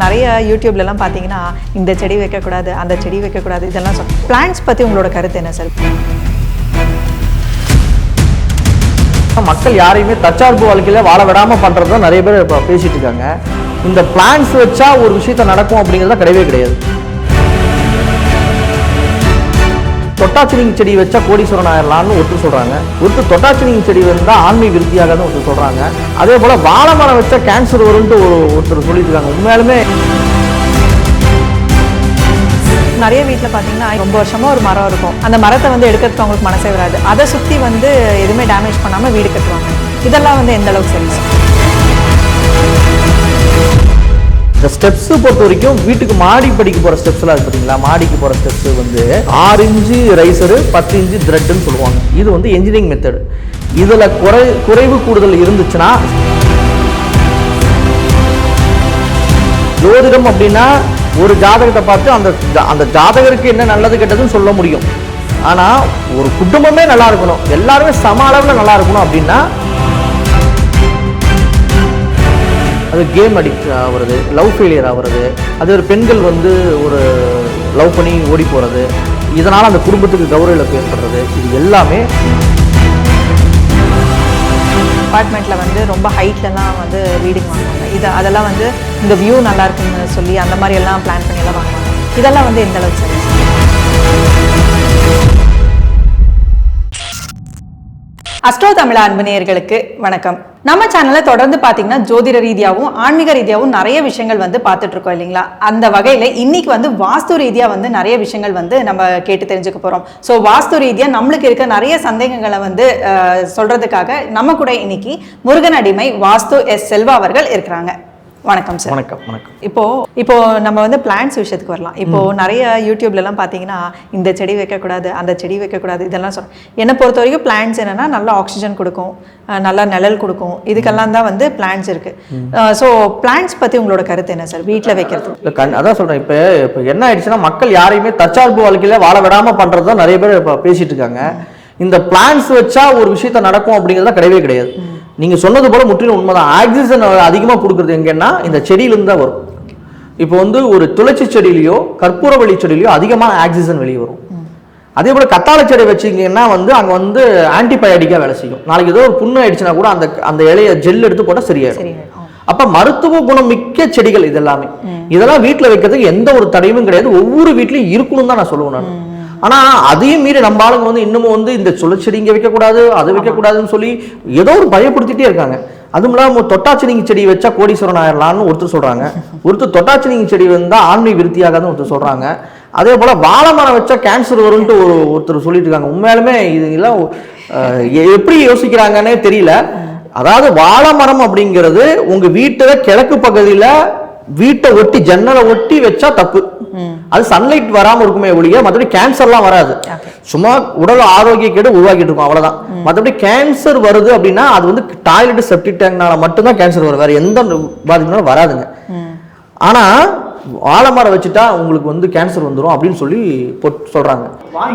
நிறைய யூடியூப்லலாம் பார்த்தீங்கன்னா இந்த செடி வைக்கக்கூடாது அந்த செடி வைக்கக்கூடாது இதெல்லாம் சொல் பிளான்ஸ் பற்றி உங்களோட கருத்து என்ன சார் மக்கள் யாரையுமே தற்சார்பு வாழ்க்கையில வாழ விடாம பண்றது தான் நிறைய பேர் இப்போ பேசிட்டு இருக்காங்க. இந்த பிளான்ஸ் வச்சா ஒரு விஷயத்த நடக்கும் அப்படிங்கிறது கிடையவே கிடையாது. தொட்டாச்சினிங் செடி வச்சா கோடீஸ்வரன் ஆயிடலாம்னு ஒருத்தர் சொல்றாங்க. ஒருத்தர் தொட்டாச்சினிங் செடி வந்தா ஆன்மீக விருத்தியாகன்னு ஒருத்தர் சொல்றாங்க. அதே போல வாழை மரம் வச்சா கேன்சர் வரும்னு ஒரு ஒருத்தர் சொல்லியிருக்காங்க. உண்மையாலுமே நிறைய வீட்டில் பார்த்தீங்கன்னா ரொம்ப வருஷமாக ஒரு மரம் இருக்கும். அந்த மரத்தை வந்து எடுக்கிறதுக்கு அவங்களுக்கு மனசே வராது. அதை சுற்றி வந்து எதுவுமே டேமேஜ் பண்ணாமல் வீடு கட்டுவாங்க. இதெல்லாம் வந்து எந்த அளவுக்கு சரி? இந்த ஸ்டெப்ஸு பொறுத்த வரைக்கும் வீட்டுக்கு மாடி படிக்க போகிற ஸ்டெப்ஸ்லாம் இருக்குது பார்த்தீங்களா மாடிக்கு போகிற ஸ்டெப்ஸு வந்து ஆறு இன்ச்சு ரைசரு பத்து இன்ச்சு த்ரெட்டுன்னு சொல்லுவாங்க. இது வந்து என்ஜினியரிங் மெத்தடு இதில் குறை குறைவு கூடுதல் இருந்துச்சுன்னா ஜோதிடம் அப்படின்னா ஒரு ஜாதகத்தை பார்த்து அந்த ஜா- அந்த ஜாதகருக்கு என்ன நல்லது கெட்டதுன்னு சொல்ல முடியும். ஆனால் ஒரு குடும்பமே நல்லா இருக்கணும். எல்லாருமே சம அளவில் நல்லா இருக்கணும் அப்படின்னா அது கேம் அடிக்ட் ஆகுறது லவ் ஃபெயிலியர் ஆகிறது அது ஒரு பெண்கள் வந்து ஒரு லவ் பண்ணி ஓடி போகிறது இதனால் அந்த குடும்பத்துக்கு கௌரவ இழப்பு ஏற்படுறது இது எல்லாமே அப்பார்ட்மெண்ட்டில் வந்து ரொம்ப ஹைட்லலாம் வந்து ரீடிங் வாங்குவாங்க. இது அதெல்லாம் வந்து இந்த வியூ நல்லா இருக்குன்னு சொல்லி அந்த மாதிரி எல்லாம் பிளான் பண்ணி எல்லாம் வாங்குவாங்க. இதெல்லாம் வந்து எந்த அளவுக்கு சரி? அஸ்ட்ரோ தமிழ் அன்பு நேயர்களுக்கு வணக்கம். நம்ம சேனலை தொடர்ந்து பார்த்தீங்கன்னா ஜோதிட ரீதியாகவும் ஆன்மீக ரீதியாகவும் நிறைய விஷயங்கள் வந்து பார்த்துட்டு இருக்கோம் இல்லைங்களா? அந்த வகையில் இன்னைக்கு வந்து வாஸ்து ரீதியாக வந்து நிறைய விஷயங்கள் வந்து நம்ம கேட்டு தெரிஞ்சுக்க போகிறோம் ஸோ வாஸ்து ரீதியாக நம்மளுக்கு இருக்க நிறைய சந்தேகங்களை வந்து சொல்கிறதுக்காக சொல்றதுக்காக நம்ம கூட இன்னைக்கு முருகன் அடிமை வாஸ்து எஸ் செல்வா அவர்கள் இருக்கிறாங்க. வணக்கம் சார் வணக்கம் வணக்கம். இப்போ இப்போ நம்ம வந்து பிளான்ஸ் விஷயத்துக்கு வரலாம். இப்போ நிறைய யூடியூப்ல எல்லாம் பாத்தீங்கன்னா இந்த செடி வைக்கக்கூடாது அந்த செடி வைக்கக்கூடாது இதெல்லாம் சொல் என்னை பொறுத்த வரைக்கும் பிளான்ஸ் என்னன்னா நல்ல ஆக்சிஜன் கொடுக்கும் நல்ல நிழல் கொடுக்கும். இதுக்கெல்லாம் தான் வந்து பிளான்ஸ் இருக்கு. ஸோ பிளான்ஸ் பத்தி உங்களோட கருத்து என்ன சார் வீட்டில் வைக்கிறது. இல்லை கண் அதான் சொல்கிறேன் இப்போ இப்போ என்ன ஆயிடுச்சுன்னா மக்கள் யாரையுமே தற்சார்பு வாழ்க்கையில வாழ விடாம பண்றது தான் நிறைய பேர் இப்போ பேசிட்டு இருக்காங்க. இந்த பிளான்ஸ் வச்சா ஒரு விஷயத்த நடக்கும் அப்படிங்கிறது தான் கிடையவே கிடையாது. நீங்க சொன்னது போல முற்றிலும் உண்மைதான். ஆக்சிஜன் அதிகமாக கொடுக்குறது எங்கன்னா இந்த செடியிலிருந்து தான் வரும். இப்போ வந்து ஒரு துளசி செடியிலையோ கற்பூரவள்ளி செடியிலையோ அதிகமான ஆக்சிஜன் வெளியே வரும். அதே போல கத்தாழை செடி வச்சீங்கன்னா வந்து அங்க வந்து ஆன்டிபயோட்டிக்கா வேலை செய்யும். நாளைக்கு ஏதோ ஒரு புண்ணு ஆயிடுச்சுன்னா கூட அந்த அந்த இலைய ஜெல் எடுத்து போட்டா சரியாயிடும். சரி அப்ப மருத்துவ குணம் மிக்க செடிகள் இது எல்லாமே. இதெல்லாம் வீட்ல வைக்கிறதுக்கு எந்த ஒரு தடையும் கிடையாது. ஒவ்வொரு வீட்லயும் இருக்கணும் தான் நான் சொல்லுவேன் நான். ஆனா அதையும் மீறி நம்ம ஆளுங்க வந்து இன்னமும் வந்து இந்த சுழற்செடி இங்க வைக்கக்கூடாது அது வைக்கக்கூடாதுன்னு சொல்லி ஏதோ ஒரு பயப்படுத்திட்டே இருக்காங்க. அதுவும் இல்லாம தொட்டாச்சினிங்க செடி வச்சா கோடீஸ்வரன் ஆயிரலாம்னு ஒருத்தர் சொல்றாங்க. ஒருத்தர் தொட்டாச்சினிங்க செடி வந்தா ஆன்மீக விருத்தியாகாதுன்னு ஒருத்தர் சொல்றாங்க. அதே போல வாழை மரம் வச்சா கேன்சர் வரும்ட்டு ஒரு ஒருத்தர் சொல்லிட்டு இருக்காங்க. உண்மையாலுமே இது எ- எப்படி யோசிக்கிறாங்கன்னே தெரியல. அதாவது வாழை மரம் அப்படிங்கிறது உங்க வீட்டுல கிழக்கு பகுதியில வீட்டை ஒட்டி ஜன்னலை ஒட்டி வச்சா தப்பு. அது சன்லைட் வராம இருக்குமே ஒழிய மற்றபடி கேன்சர்லாம் வராது. சும்மா உடல் ஆரோக்கிய கேடு உருவாக்கிட்டு இருக்கும் அவ்வளவுதான். மற்றபடி கேன்சர் வருது அப்படின்னா அது வந்து டாய்லெட் செப்டிக் டேங்க்னால மட்டும்தான் கேன்சர் வரும். வேற எந்த பாதிப்புனாலும் வராதுங்க. ஆனா வாழை மரம் வச்சுட்டா உங்களுக்கு வந்து கேன்சர் வந்துரும் அப்படின்னு சொல்லி சொல்றாங்க.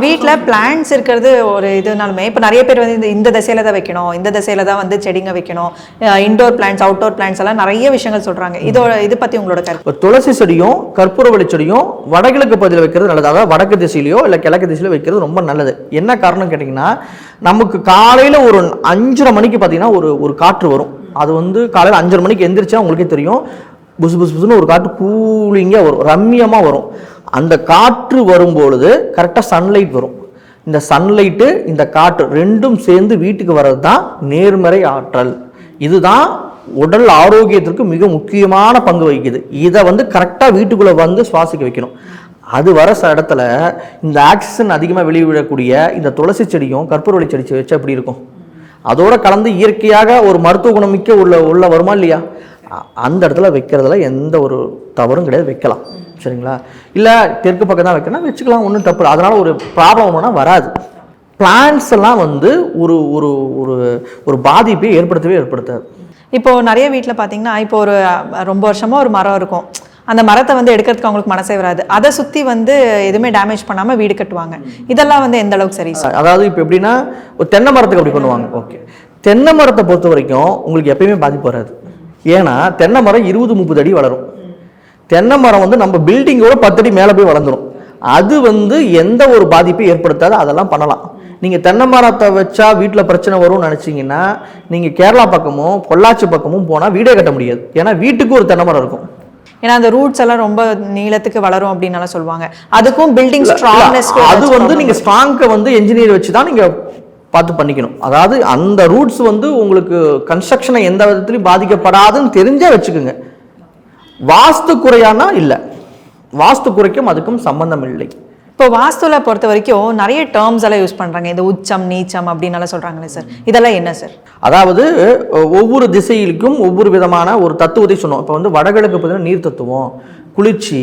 வீட்டில் பிளான்ஸ் இருக்கிறது ஒரு இதுனாலுமே இப்போ நிறைய பேர் வந்து இந்த இந்த திசையில தான் வைக்கணும் இந்த திசையில தான் வந்து செடிங்க வைக்கணும் இன்டோர் பிளான்ஸ் அவுட்டோர் பிளான்ஸ் எல்லாம் நிறைய விஷயங்கள் சொல்றாங்க. இதோட இது பத்தி உங்களோட கருத்து. துளசி செடியும் கற்பூரவள்ளி செடியும் வடகிழக்கு பகுதியில் வைக்கிறது நல்லது. அதாவது வடக்கு திசையிலையோ இல்லை கிழக்கு திசையிலோ வைக்கிறது ரொம்ப நல்லது. என்ன காரணம் கேட்டிங்கன்னா நமக்கு காலையில் ஒரு அஞ்சரை மணிக்கு பார்த்தீங்கன்னா ஒரு ஒரு காற்று வரும். அது வந்து காலையில் அஞ்சரை மணிக்கு எந்திரிச்சா உங்களுக்கே தெரியும். புசு புசு புசுன்னு ஒரு காற்று கூலிங்காக வரும். ரம்மியமாக வரும். அந்த காற்று வரும்பொழுது கரெக்டாக சன்லைட் வரும். இந்த சன்லைட்டு இந்த காற்று ரெண்டும் சேர்ந்து வீட்டுக்கு வர்றது தான் நேர்மறை ஆற்றல். இதுதான் உடல் ஆரோக்கியத்திற்கு மிக முக்கியமான பங்கு வகிக்குது. இதை வந்து கரெக்டாக வீட்டுக்குள்ளே வந்து சுவாசிக்க வைக்கணும். அது வர ச இடத்துல இந்த ஆக்சிஜன் அதிகமாக வெளிவிடக்கூடிய இந்த துளசி செடியும் கற்பூரவழி செடி வச்சா எப்படி இருக்கும்? அதோட கலந்து இயற்கையாக ஒரு மருத்துவ குணமிக்க உள்ள உள்ள வருமா இல்லையா? அந்த இடத்துல வைக்கிறதுல எந்த ஒரு தவறும் கிடையாது வைக்கலாம். சரிங்களா? இல்லை தெற்கு பக்கம் தான் வைக்கணும் வச்சுக்கலாம் ஒன்றும் தப்பு. அதனால ஒரு ப்ராப்ளம் ஒன்றுனா வராது. பிளான்ஸ் எல்லாம் வந்து ஒரு ஒரு ஒரு ஒரு பாதிப்பை ஏற்படுத்தவே ஏற்படுத்தாது. இப்போ நிறைய வீட்டில் பார்த்தீங்கன்னா இப்போ ஒரு ரொம்ப வருஷமா ஒரு மரம் இருக்கும். அந்த மரத்தை வந்து எடுக்கிறதுக்கு அவங்களுக்கு மனசே வராது. அதை சுற்றி வந்து எதுவுமே டேமேஜ் பண்ணாமல் வீடு கட்டுவாங்க. இதெல்லாம் வந்து எந்த அளவுக்கு சரி? சார் அதாவது இப்போ எப்படின்னா ஒரு தென்னை மரத்துக்கு அப்படி பண்ணுவாங்க. ஓகே. தென்னை மரத்தை பொறுத்த வரைக்கும் உங்களுக்கு எப்பயுமே பாதிப்பு வராது. ஏன்னா தென்னை மரம் இருபது முப்பது அடி வளரும். தென்னை மரம் வந்து நம்ம பில்டிங்கோட பத்தடி மேலே போய் வளர்ந்துரும். அது வந்து எந்த ஒரு பாதிப்பையும் ஏற்படுத்தாது அதெல்லாம் பண்ணலாம். நீங்கள் தென்னை மரத்தை வச்சா வீட்டில் பிரச்சனை வரும்னு நினச்சிங்கன்னா நீங்கள் கேரளா பக்கமும் பொள்ளாச்சி பக்கமும் போனால் வீடே கட்ட முடியாது. ஏன்னா வீட்டுக்கு ஒரு தென்னை மரம் இருக்கும். ஏன்னா அந்த ரூட்ஸ் எல்லாம் ரொம்ப நீளத்துக்கு வளரும் அப்படின்னு சொல்லுவாங்க. அதுக்கும் பில்டிங் ஸ்ட்ராங்னஸ் அது வந்து நீங்க ஸ்ட்ராங்கை வந்து என்ஜினியர் வச்சு தான் நீங்க பார்த்து பண்ணிக்கணும். அதாவது அந்த ரூட்ஸ் வந்து உங்களுக்கு கன்ஸ்ட்ரக்ஷனை எந்த விதத்துலையும் பாதிக்கப்படாதுன்னு தெரிஞ்சே வச்சுக்கோங்க. வாஸ்து குறையானா இல்லை. வாஸ்து குறைக்கும் அதுக்கும் சம்பந்தம் இல்லை. இப்போ வாஸ்துல பொறுத்த வரைக்கும் நிறைய டேர்ம்ஸ் எல்லாம் யூஸ் பண்றாங்க. இந்த உச்சம் நீச்சம் அப்படின்னு எல்லாம் சொல்றாங்களே சார். இதெல்லாம் என்ன சார்? அதாவது ஒவ்வொரு திசையிலுக்கும் ஒவ்வொரு விதமான ஒரு தத்துவத்தை சொன்னோம். இப்போ வந்து வடகிழக்கு பார்த்தீங்கன்னா நீர் தத்துவம் குளிர்ச்சி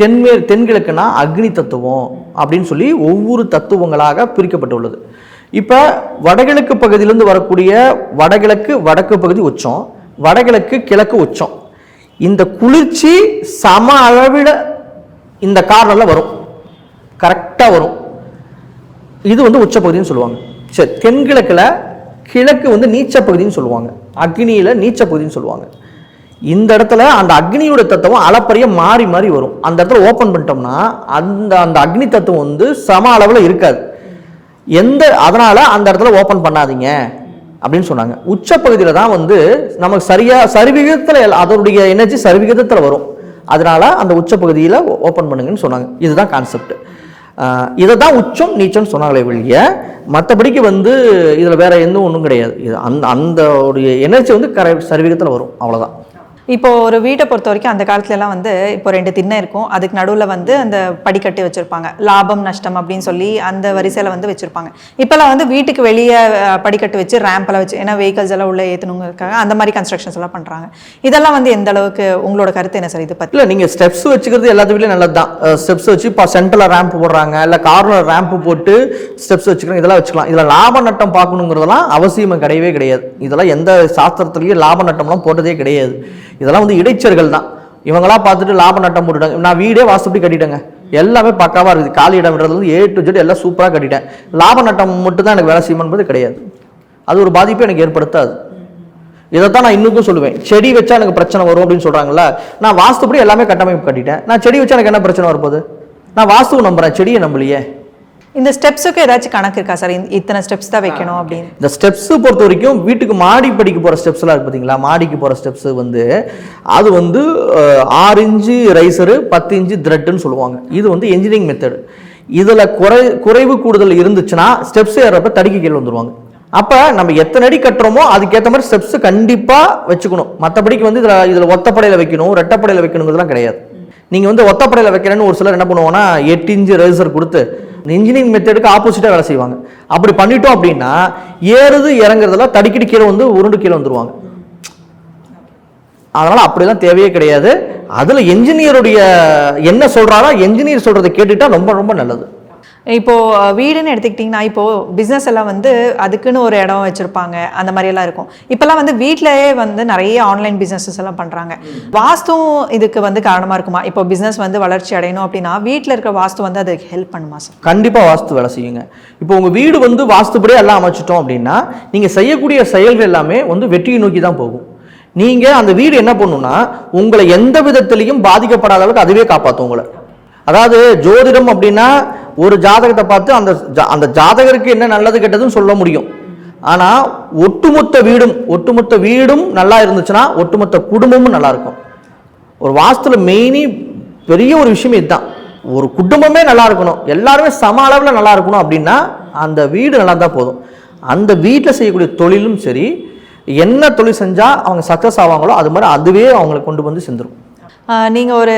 தென்மே தென்கிழக்குனா அக்னி தத்துவம் அப்படின்னு சொல்லி ஒவ்வொரு தத்துவங்களாக பிரிக்கப்பட்டுள்ளது. இப்போ வடகிழக்கு பகுதியிலேருந்து வரக்கூடிய வடகிழக்கு வடக்கு பகுதி உச்சம் வடகிழக்கு கிழக்கு உச்சம். இந்த குளிர்ச்சி சம அளவில் இந்த கார்னரில் வரும். கரெக்டாக வரும். இது வந்து உச்சப்பகுதின்னு சொல்லுவாங்க. சரி தென்கிழக்கில் கிழக்கு வந்து நீச்ச பகுதின்னு சொல்லுவாங்க. அக்னியில் நீச்ச பகுதின்னு சொல்லுவாங்க. இந்த இடத்துல அந்த அக்னியோட தத்துவம் அளப்பரிய மாறி மாறி வரும். அந்த இடத்துல ஓப்பன் பண்ணிட்டோம்னா அந்த அந்த அக்னி தத்துவம் வந்து சம அளவில் இருக்காது. எந்த அதனால் அந்த இடத்துல ஓப்பன் பண்ணாதீங்க அப்படின்னு சொன்னாங்க. உச்சப்பகுதியில் தான் வந்து நமக்கு சரியாக சரிவிகிதத்தில் அதனுடைய எனர்ஜி சரிவிகிதத்தில் வரும். அதனால் அந்த உச்சப்பகுதியில் ஓப்பன் பண்ணுங்கன்னு சொன்னாங்க. இதுதான் கான்செப்ட் இதை தான் உச்சம் நீச்சம்னு சொன்னாங்களே வெளிய மற்றபடிக்கு வந்து இதில் வேறு எந்த ஒன்றும் கிடையாது. இது அந்த அந்த உடைய எனர்ஜி வந்து கரை சரிவிகிதத்தில் வரும். அவ்வளோதான் இப்போ ஒரு வீட்டை பொறுத்த வரைக்கும் அந்த காலத்துல எல்லாம் வந்து இப்போ ரெண்டு திண்ணை இருக்கும். அதுக்கு நடுவில் வந்து அந்த படிக்கட்டு வச்சிருப்பாங்க. லாபம் நஷ்டம் அப்படின்னு சொல்லி அந்த வரிசையில வந்து வச்சிருப்பாங்க. இப்போல்லாம் வந்து வீட்டுக்கு வெளியே படிக்கட்டு வச்சு ரேம்ப் வச்சு ஏன்னா வெஹிக்கல்ஸ் எல்லாம் உள்ள ஏற்றணுங்கிறதுக்காக அந்த மாதிரி கன்ஸ்ட்ரக்ஷன்ஸ் எல்லாம் பண்றாங்க. இதெல்லாம் வந்து எந்த அளவுக்கு உங்களோட கருத்து என்ன சார் இது பத்தி? இல்லை நீங்கள் ஸ்டெப்ஸ் வச்சுக்கிறது எல்லாத்து வீட்லையும் நல்லது தான் ஸ்டெப்ஸ் வச்சு இப்போ சென்டரில் ரேம்ப் போடுறாங்க இல்லை கார்னர் ரேம்ப் போட்டு ஸ்டெப்ஸ் வச்சுக்கலாம் இதெல்லாம் வச்சுக்கலாம். இதில் லாப நட்டம் பார்க்கணுங்கிறதெல்லாம் அவசியம் கிடையவே கிடையாது. இதெல்லாம் எந்த சாஸ்திரத்துலேயும் லாப நட்டம்லாம் போட்டதே கிடையாது. இதெல்லாம் வந்து இடைச்சர்கள் தான். இவங்களாம் பார்த்துட்டு லாப நட்டம் போட்டுட்டாங்க. நான் வீடே வாசப்படி கட்டிட்டேங்க. எல்லாமே பக்காவாக இருக்குது. காலி இடம் விடுறதுல ஏ டு ஜெட் எல்லாம் சூப்பராக கட்டிட்டேன். லாப நட்டம் மட்டும் தான் எனக்கு வேலை செய்யணுன்றது கிடையாது. அது ஒரு பாதிப்பை எனக்கு ஏற்படுத்தாது. இதைத்தான் நான் இன்னுக்கும் சொல்லுவேன். செடி வச்சா எனக்கு பிரச்சனை வரும் அப்படின்னு சொல்கிறாங்களா நான் வாஸ்துப்படி எல்லாமே கட்டமைப்பு கட்டிட்டேன். நான் செடி வச்சா எனக்கு என்ன பிரச்சனை வரப்போகுது? நான் வாஸ்துவை நம்புறேன். செடியை நம்பலையே. இந்த ஸ்டெப்ஸுக்கு ஏதாச்சும் கணக்கு இருக்கா சார்? இத்தனை ஸ்டெப்ஸ் தான் வைக்கணும் அப்படின்னு. இந்த ஸ்டெப்ஸ் பொறுத்த வரைக்கும் வீட்டுக்கு மாடி படிக்க போகிற ஸ்டெப்ஸ்லாம் இருக்கு பார்த்தீங்களா மாடிக்கு போகிற ஸ்டெப்ஸ் வந்து அது வந்து ஆறு இன்ச்சு ரைசரு பத்து இன்ச்சு த்ரெட்டுன்னு சொல்லுவாங்க. இது வந்து என்ஜினியரிங் மெத்தடு இதில் குறை குறைவு கூடுதல் இருந்துச்சுன்னா ஸ்டெப்ஸ் ஏறப்ப தடிக்கு கீழே வந்துருவாங்க. அப்போ நம்ம எத்தனை அடி கட்டுறோமோ அதுக்கேற்ற மாதிரி ஸ்டெப்ஸ் கண்டிப்பாக வச்சுக்கணும். மற்றபடிக்கு வந்து இதில் இதில் ஒத்தப்படையில் வைக்கணும் ரெட்டப்படையில் வைக்கணுங்கிறதுலாம் கிடையாது. நீங்கள் வந்து ஒத்தப்படையில் வைக்கிறேன்னு ஒரு சிலர் என்ன பண்ணுவாங்கன்னா எட்டு இன்ச்சு ரேசர் கொடுத்து இன்ஜினியரிங் மெத்தடுக்கு ஆப்போசிட்டாக வேலை செய்வாங்க. அப்படி பண்ணிட்டோம் அப்படின்னா ஏறுது இறங்குறதுல தடிக்கடி கீழே வந்து உருண்டு கீழே வந்துருவாங்க. அதனால் அப்படிலாம் தேவையே கிடையாது. அதில் என்ஜினியருடைய என்ன சொல்கிறாரோ என்ஜினியர் சொல்கிறத கேட்டுட்டா ரொம்ப ரொம்ப நல்லது. இப்போ அஹ், வீடுன்னு எடுத்துக்கிட்டிங்கன்னா இப்போ பிஸ்னஸ் எல்லாம் வந்து அதுக்குன்னு ஒரு இடம் வச்சிருப்பாங்க. அந்த மாதிரி எல்லாம் இருக்கும். இப்பெல்லாம் வந்து வீட்டிலேயே வந்து நிறைய ஆன்லைன் பிஸ்னஸஸ் எல்லாம் பண்றாங்க. வாஸ்துவும் இதுக்கு வந்து காரணமா இருக்குமா? இப்போ பிஸ்னஸ் வந்து வளர்ச்சி அடையணும் அப்படின்னா வீட்டில் இருக்கிற வாஸ்து வந்து அதுக்கு ஹெல்ப் பண்ணுமா சார் கண்டிப்பாக வாஸ்து வேலை செய்யுங்க. இப்போ உங்கள் வீடு வந்து வாஸ்துப்படியே எல்லாம் அமைச்சிட்டோம் அப்படின்னா நீங்கள் செய்யக்கூடிய செயல்கள் எல்லாமே வந்து வெற்றியை நோக்கி தான் போகும். நீங்கள் அந்த வீடு என்ன பண்ணுன்னா உங்களை எந்த விதத்திலையும் பாதிக்கப்படாத அளவுக்கு அதுவே காப்பாற்றும் உங்களை. அதாவது ஜோதிடம் அப்படின்னா ஒரு ஜாதகத்தை பார்த்து அந்த ஜா- அந்த ஜாதகருக்கு என்ன நல்லது கெட்டதுன்னு சொல்ல முடியும். ஆனால் ஒட்டுமொத்த வீடும் ஒட்டுமொத்த வீடும் நல்லா இருந்துச்சுன்னா ஒட்டுமொத்த குடும்பமும் நல்லா இருக்கும். ஒரு வாஸ்துல மெயினி பெரிய ஒரு விஷயம் இதுதான். ஒரு குடும்பமே நல்லா இருக்கணும். எல்லாருமே சம அளவில் நல்லா இருக்கணும் அப்படின்னா அந்த வீடு நல்லா தான் போதும். அந்த வீட்டில் செய்யக்கூடிய தொழிலும் சரி என்ன தொழில் செஞ்சால் அவங்க சக்ஸஸ் ஆவாங்களோ அது மாதிரி அதுவே அவங்களை கொண்டு வந்து செஞ்சிடும் நீங்கள் ஒரு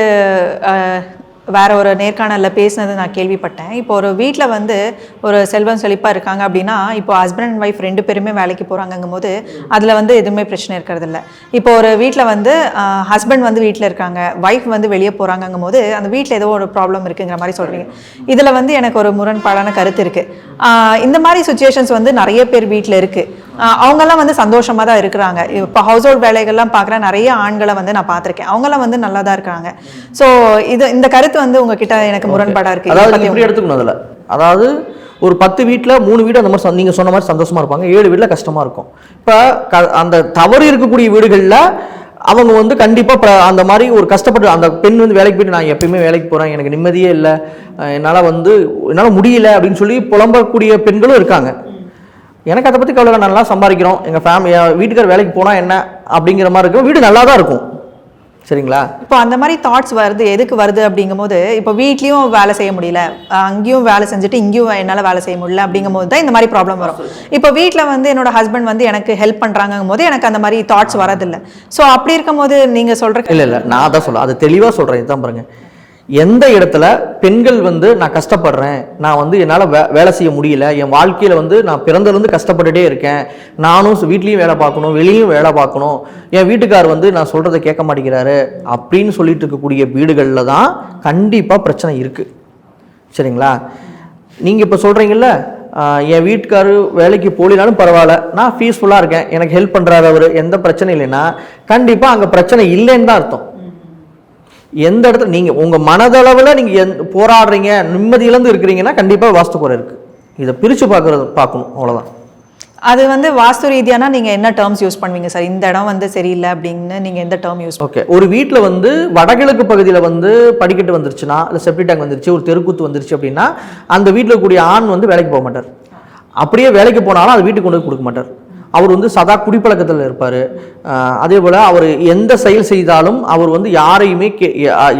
வேற ஒரு நேர்காணலில் பேசினது நான் கேள்விப்பட்டேன். இப்போ ஒரு வீட்டில் வந்து ஒரு செல்வம் செழிப்பாக இருக்காங்க அப்படின்னா இப்போ ஹஸ்பண்ட் அண்ட் ஒய்ஃப் ரெண்டு பேருமே வேலைக்கு போகிறாங்கங்கும் போது அதில் வந்து எதுவுமே பிரச்சனை இருக்கிறது இப்போ ஒரு வீட்டில் வந்து ஹஸ்பண்ட் வந்து வீட்டில் இருக்காங்க ஒய்ஃப் வந்து வெளியே போகிறாங்கங்கும் போது அந்த வீட்டில் ஏதோ ஒரு ப்ராப்ளம் இருக்குங்கிற மாதிரி சொல்கிறீங்க இதில் வந்து எனக்கு ஒரு முரண்பாடான கருத்து இருக்குது இந்த மாதிரி சுச்சுவேஷன்ஸ் வந்து நிறைய பேர் வீட்டில் இருக்குது அவங்கெல்லாம் வந்து சந்தோஷமா தான் இருக்கிறாங்க. இப்போ ஹவுஸ் ஹோல்ட் வேலைகள்லாம் பார்க்குற நிறைய ஆண்களை வந்து நான் பார்த்துருக்கேன். அவங்கெல்லாம் வந்து நல்லா தான் இருக்காங்க. ஸோ இது இந்த கருத்து வந்து உங்ககிட்ட எனக்கு முரண்பாடா இருக்கு. இதை அதாவது இப்படி எடுத்துக்கணும் அதில். அதாவது ஒரு பத்து வீட்டில் மூணு வீடு அந்த மாதிரி நீங்கள் சொன்ன மாதிரி சந்தோஷமா இருப்பாங்க. ஏழு வீட்டில் கஷ்டமா இருக்கும். இப்போ க அந்த தவறு இருக்கக்கூடிய வீடுகளில் அவங்க வந்து கண்டிப்பாக அந்த மாதிரி ஒரு கஷ்டப்பட்டு அந்த பெண் வந்து வேலைக்கு போயிட்டு நான் எப்பயுமே வேலைக்கு போகிறேன் எனக்கு நிம்மதியே இல்லை. என்னால் வந்து என்னால் முடியல அப்படின்னு சொல்லி புலம்பக்கூடிய பெண்களும் இருக்காங்க. எனக்கு அதை பற்றி கவலை நல்லா சம்பாதிக்கிறோம். எங்கள் ஃபேமிலி வீட்டுக்கார் வேலைக்கு போனால் என்ன அப்படிங்கிற மாதிரி இருக்கும். வீடு நல்லா தான் இருக்கும். சரிங்களா? இப்போ அந்த மாதிரி தாட்ஸ் வருது. எதுக்கு வருது அப்படிங்கும்போது இப்போ வீட்லயும் வேலை செய்ய முடியல. அங்கேயும் வேலை செஞ்சுட்டு இங்கேயும் என்னால வேலை செய்ய முடியல அப்படிங்கும்போது தான் இந்த மாதிரி ப்ராப்ளம் வரும். இப்போ வீட்ல வந்து என்னோட ஹஸ்பண்ட் வந்து எனக்கு ஹெல்ப் பண்றாங்கும் போது எனக்கு அந்த மாதிரி தாட்ஸ் வரதில்லை. ஸோ அப்படி இருக்கும்போது நீங்க சொல்ற இல்லை இல்லை. நான் அதான் சொல்ல அது தெளிவாக சொல்கிறேன் இதுதான் பாருங்க. எந்த இடத்துல பெண்கள் வந்து நான் கஷ்டப்படுறேன் நான் வந்து என்னால் வே வேலை செய்ய முடியல என் வாழ்க்கையில் வந்து நான் பிறந்ததுலேருந்து கஷ்டப்பட்டுட்டே இருக்கேன் நானும் வீட்லேயும் வேலை பார்க்கணும் வெளியும் வேலை பார்க்கணும் என் வீட்டுக்கார் வந்து நான் சொல்கிறத கேட்க மாட்டேங்கிறாரு அப்படின்னு சொல்லிட்டு இருக்கக்கூடிய வீடுகளில் தான் கண்டிப்பாக பிரச்சனை இருக்குது சரிங்களா? நீங்கள் இப்போ சொல்கிறீங்கள என் வீட்டுக்காரு வேலைக்கு போலினாலும் பரவாயில்ல நான் பீஸ்ஃபுல்லாக இருக்கேன் எனக்கு ஹெல்ப் பண்ணுறாரு அவர் எந்த பிரச்சனை இல்லைன்னா கண்டிப்பாக அங்கே பிரச்சனை இல்லைன்னு தான் அர்த்தம். எந்த இடத்துல நீங்கள் உங்கள் மனதளவில் நீங்கள் எந் போராடுறீங்க நிம்மதி இழந்து இருக்கிறீங்கன்னா கண்டிப்பாக வாஸ்து குறை இருக்குது இதை பிரித்து பார்க்குறது பார்க்கணும் அவ்வளோதான் அது வந்து வாஸ்து ரீதியானா நீங்க என்ன டேர்ம்ஸ் யூஸ் பண்ணுவீங்க சார் இந்த இடம் வந்து சரியில்லை அப்படின்னு நீங்க எந்த டேர்ம் யூஸ் ஓகே ஒரு வீட்டில் வந்து வடகிழக்கு பகுதியில் வந்து படிக்கட்டு வந்துருச்சுன்னா இல்லை செப்டி டேங்க் வந்துருச்சு ஒரு தெருக்கூத்து வந்துருச்சு அப்படின்னா அந்த வீட்டில் கூடிய ஆண் வந்து வேலைக்கு போக மாட்டார். அப்படியே வேலைக்கு போனாலும் அது வீட்டுக்கு கொண்டு போய் கொடுக்க மாட்டார். அவர் வந்து சதா குடிப்பழக்கத்தில் இருப்பார். அதே போல் அவர் எந்த செயல் செய்தாலும் அவர் வந்து யாரையுமே கே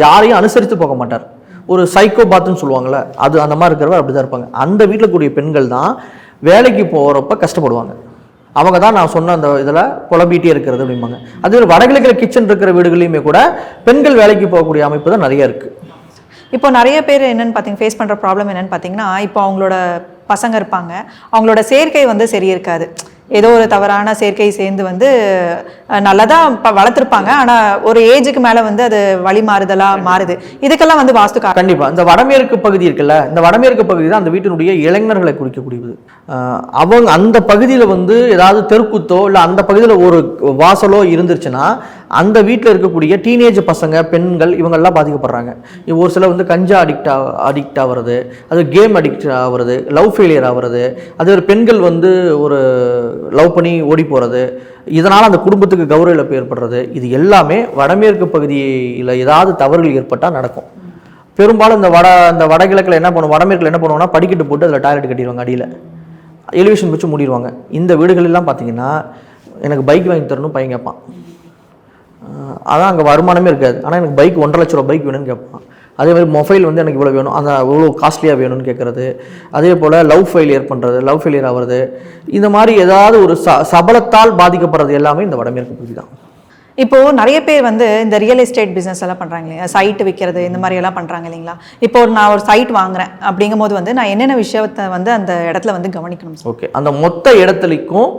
யாரையும் அனுசரித்து போக மாட்டார். ஒரு சைக்கோ பாத்னு சொல்லுவாங்கள்ல அது அந்த மாதிரி இருக்கிறவர் அப்படி தான் இருப்பாங்க. அந்த வீட்டில் கூடிய பெண்கள் தான் வேலைக்கு போகிறப்ப கஷ்டப்படுவாங்க. அவங்க தான் நான் சொன்ன அந்த இதில் புலம்பிகிட்டே இருக்கிறது அப்படிம்பாங்க. அதே வடகிழக்கில் கிச்சன் இருக்கிற வீடுகளையுமே கூட பெண்கள் வேலைக்கு போகக்கூடிய அமைப்பு தான் நிறைய இருக்குது இப்போ நிறைய பேர் என்னென்னு பார்த்தீங்க ஃபேஸ் பண்ணுற ப்ராப்ளம் என்னென்னு பார்த்தீங்கன்னா இப்போ அவங்களோட பசங்க இருப்பாங்க. அவங்களோட சேர்க்கை வந்து சரி இருக்காது ஏதோ ஒரு தவறான சேர்க்கை சேர்ந்து வந்து அஹ், நல்லதா ப- வளர்த்திருப்பாங்க. ஆனால் ஒரு ஏஜுக்கு மேலே வந்து அது வழி மாறுதலாக மாறுது. இதுக்கெல்லாம் வந்து வாஸ்து கண்டிப்பாக இந்த வடமேற்கு பகுதி இருக்குல்ல இந்த வடமேற்கு பகுதி தான் அந்த வீட்டினுடைய இளைஞர்களை குறிக்கக்கூடியது. அவங்க அந்த பகுதியில் வந்து ஏதாவது தெருக்கூத்தோ இல்லை அந்த பகுதியில் ஒரு வாசலோ இருந்துருச்சுன்னா அந்த வீட்டில் இருக்கக்கூடிய டீனேஜ் பசங்க பெண்கள் இவங்கெல்லாம் பாதிக்கப்படுறாங்க. ஒரு சிலர் வந்து கஞ்சா அடிக்ட் அடிக்ட் ஆகிறது அது கேம் அடிக்ட் ஆகிறது லவ் ஃபெயிலியர் ஆகிறது அது ஒரு பெண்கள் வந்து ஒரு லவ் பண்ணி ஓடி போகிறது இதனால் அந்த குடும்பத்துக்கு கௌரவ இழப்பு ஏற்படுறது இது எல்லாமே வடமேற்கு பகுதியில் ஏதாவது தவறுகள் ஏற்பட்டால் நடக்கும். பெரும்பாலும் இந்த வட இந்த வடகிழக்கில் என்ன பண்ணுவோம் வடமேற்கில் என்ன பண்ணுவோம்னா படிக்கட்டு போட்டு அதில் டாய்லெட் கட்டிடுவாங்க அடியில். எலிவேஷன் வச்சு மூடிடுவாங்க. இந்த வீடுகளெல்லாம் பார்த்தீங்கன்னா எனக்கு பைக் வாங்கி தரணும் பையன் கேட்பான். அதான் அங்கே வருமானமே இருக்காது. ஆனால் எனக்கு பைக் ஒன்றரை லட்ச ரூபா பைக் வேணும்னு கேட்பான். அதே மாதிரி மொபைல் வந்து எனக்கு இவ்வளோ வேணும். அந்த இவ்வளோ காஸ்ட்லியாக வேணும்னு கேட்குறது. அதே போல் லவ் ஃபெயிலியர் பண்ணுறது லவ் ஃபெயிலியர் ஆகிறது இந்த மாதிரி ஏதாவது ஒரு ச சபலத்தால் பாதிக்கப்படுறது எல்லாமே இந்த வடமேற்கு பகுதி தான். இப்போது நிறைய பேர் வந்து இந்த ரியல் எஸ்டேட் பிஸ்னஸ் எல்லாம் பண்ணுறாங்க இல்லையா? சைட் விற்கிறது இந்த மாதிரி எல்லாம் இல்லைங்களா? இப்போ ஒரு நான் ஒரு சைட் வாங்குறேன் அப்படிங்கும் போது வந்து நான் என்னென்ன விஷயத்தை வந்து அந்த இடத்துல வந்து கவனிக்கணும் ஓகே அந்த மொத்த இடத்துலைக்கும்